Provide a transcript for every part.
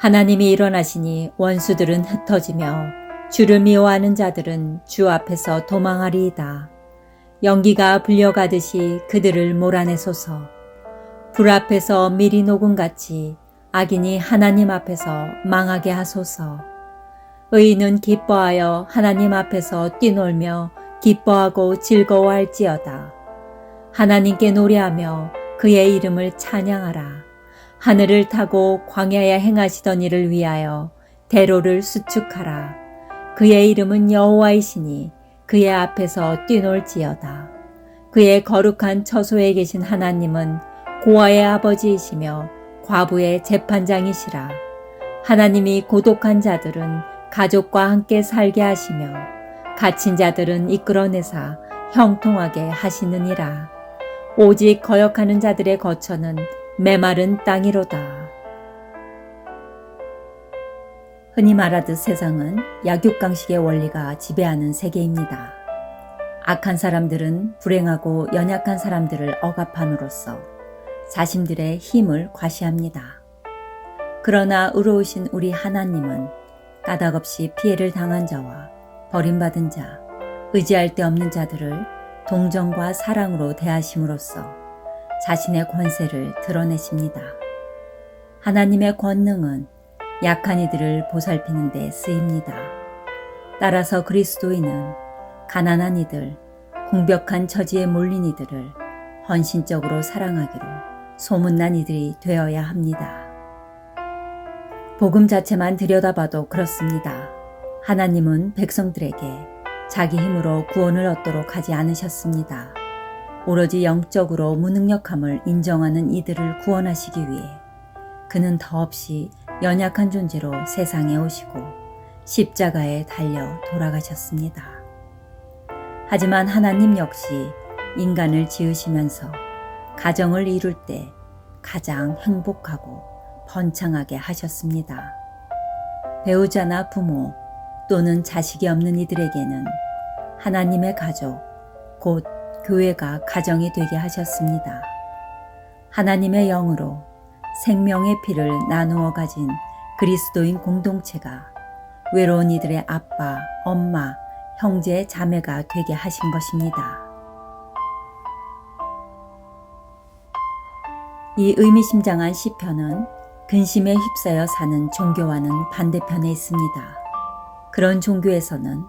하나님이 일어나시니 원수들은 흩어지며 주를 미워하는 자들은 주 앞에서 도망하리이다. 연기가 불려가듯이 그들을 몰아내소서. 불 앞에서 미리 녹음 같이 악인이 하나님 앞에서 망하게 하소서. 의인은 기뻐하여 하나님 앞에서 뛰놀며 기뻐하고 즐거워할지어다. 하나님께 노래하며 그의 이름을 찬양하라. 하늘을 타고 광야에 행하시던 일을 위하여 대로를 수축하라. 그의 이름은 여호와이시니 그의 앞에서 뛰놀지어다. 그의 거룩한 처소에 계신 하나님은 고아의 아버지이시며 과부의 재판장이시라. 하나님이 고독한 자들은 가족과 함께 살게 하시며 갇힌 자들은 이끌어내사 형통하게 하시느니라. 오직 거역하는 자들의 거처는 메마른 땅이로다. 흔히 말하듯 세상은 약육강식의 원리가 지배하는 세계입니다. 악한 사람들은 불행하고 연약한 사람들을 억압함으로써 자신들의 힘을 과시합니다. 그러나 의로우신 우리 하나님은 까닭없이 피해를 당한 자와 버림받은 자, 의지할 데 없는 자들을 동정과 사랑으로 대하심으로써 자신의 권세를 드러내십니다. 하나님의 권능은 약한 이들을 보살피는 데 쓰입니다. 따라서 그리스도인은 가난한 이들, 궁벽한 처지에 몰린 이들을 헌신적으로 사랑하기로 소문난 이들이 되어야 합니다. 복음 자체만 들여다봐도 그렇습니다. 하나님은 백성들에게 자기 힘으로 구원을 얻도록 하지 않으셨습니다. 오로지 영적으로 무능력함을 인정하는 이들을 구원하시기 위해 그는 더없이 연약한 존재로 세상에 오시고 십자가에 달려 돌아가셨습니다. 하지만 하나님 역시 인간을 지으시면서 가정을 이룰 때 가장 행복하고 번창하게 하셨습니다. 배우자나 부모 또는 자식이 없는 이들에게는 하나님의 가족, 곧 교회가 가정이 되게 하셨습니다. 하나님의 영으로 생명의 피를 나누어 가진 그리스도인 공동체가 외로운 이들의 아빠, 엄마, 형제, 자매가 되게 하신 것입니다. 이 의미심장한 시편은 근심에 휩싸여 사는 종교와는 반대편에 있습니다. 그런 종교에서는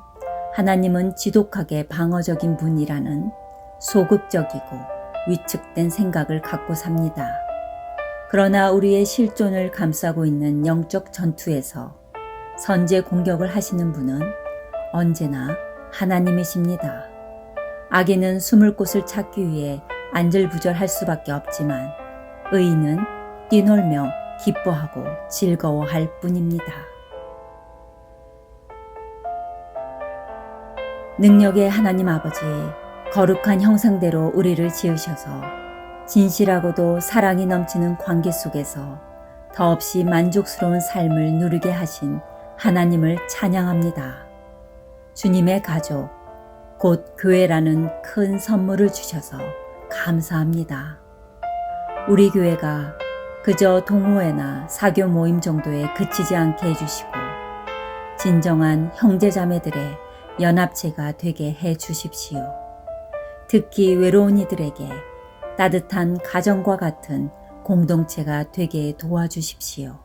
하나님은 지독하게 방어적인 분이라는 소극적이고 위축된 생각을 갖고 삽니다. 그러나 우리의 실존을 감싸고 있는 영적 전투에서 선제 공격을 하시는 분은 언제나 하나님이십니다. 악인은 숨을 곳을 찾기 위해 안절부절할 수밖에 없지만 의인은 뛰놀며 기뻐하고 즐거워할 뿐입니다. 능력의 하나님 아버지, 거룩한 형상대로 우리를 지으셔서 진실하고도 사랑이 넘치는 관계 속에서 더없이 만족스러운 삶을 누리게 하신 하나님을 찬양합니다. 주님의 가족, 곧 교회라는 큰 선물을 주셔서 감사합니다. 우리 교회가 그저 동호회나 사교 모임 정도에 그치지 않게 해주시고 진정한 형제자매들의 연합체가 되게 해 주십시오. 특히 외로운 이들에게 따뜻한 가정과 같은 공동체가 되게 도와주십시오.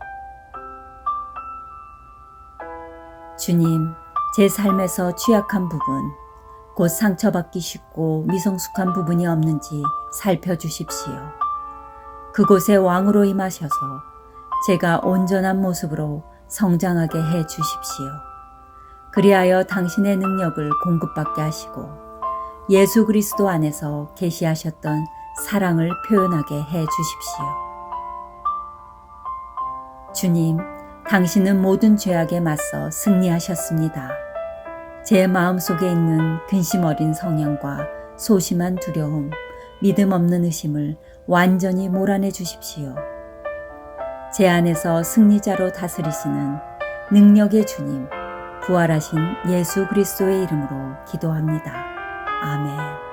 주님, 제 삶에서 취약한 부분, 곧 상처받기 쉽고 미성숙한 부분이 없는지 살펴주십시오. 그곳에 왕으로 임하셔서 제가 온전한 모습으로 성장하게 해 주십시오. 그리하여 당신의 능력을 공급받게 하시고 예수 그리스도 안에서 계시하셨던 사랑을 표현하게 해 주십시오. 주님, 당신은 모든 죄악에 맞서 승리하셨습니다. 제 마음 속에 있는 근심 어린 성향과 소심한 두려움, 믿음 없는 의심을 완전히 몰아내 주십시오. 제 안에서 승리자로 다스리시는 능력의 주님, 부활하신 예수 그리스도의 이름으로 기도합니다. 아멘.